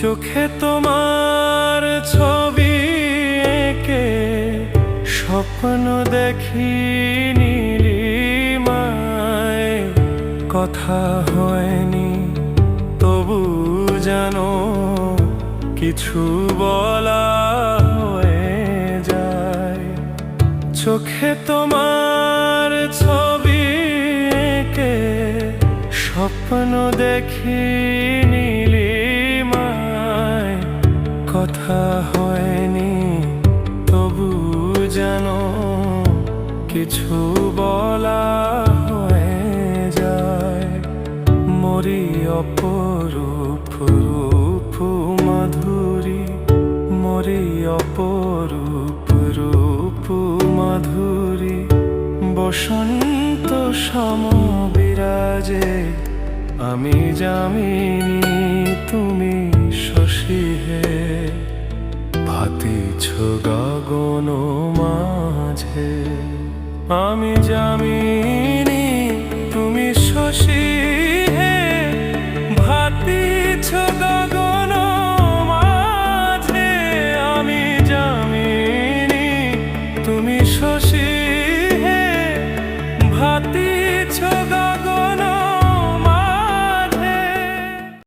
চোখে তোমার ছবি এঁকে স্বপ্ন দেখি নীলিমায়। কথা হয়নি, তবু জানো কিছু বলা হয়ে যায়। চোখে তোমার ছবি এঁকে স্বপ্ন দেখি নীলিমায় কিছু বলা হয়ে যায়। মরি অপরূপ রূপ মাধুরী। মরি অপরূপ রূপ মাধুরী। বসন্ত সম বিরাজে আমি জামিনী আমি জামিনি তুমি শশী হে। ভাতিছ গগন মাঝে আমি জামিনী তুমি শশী হে। ভাতি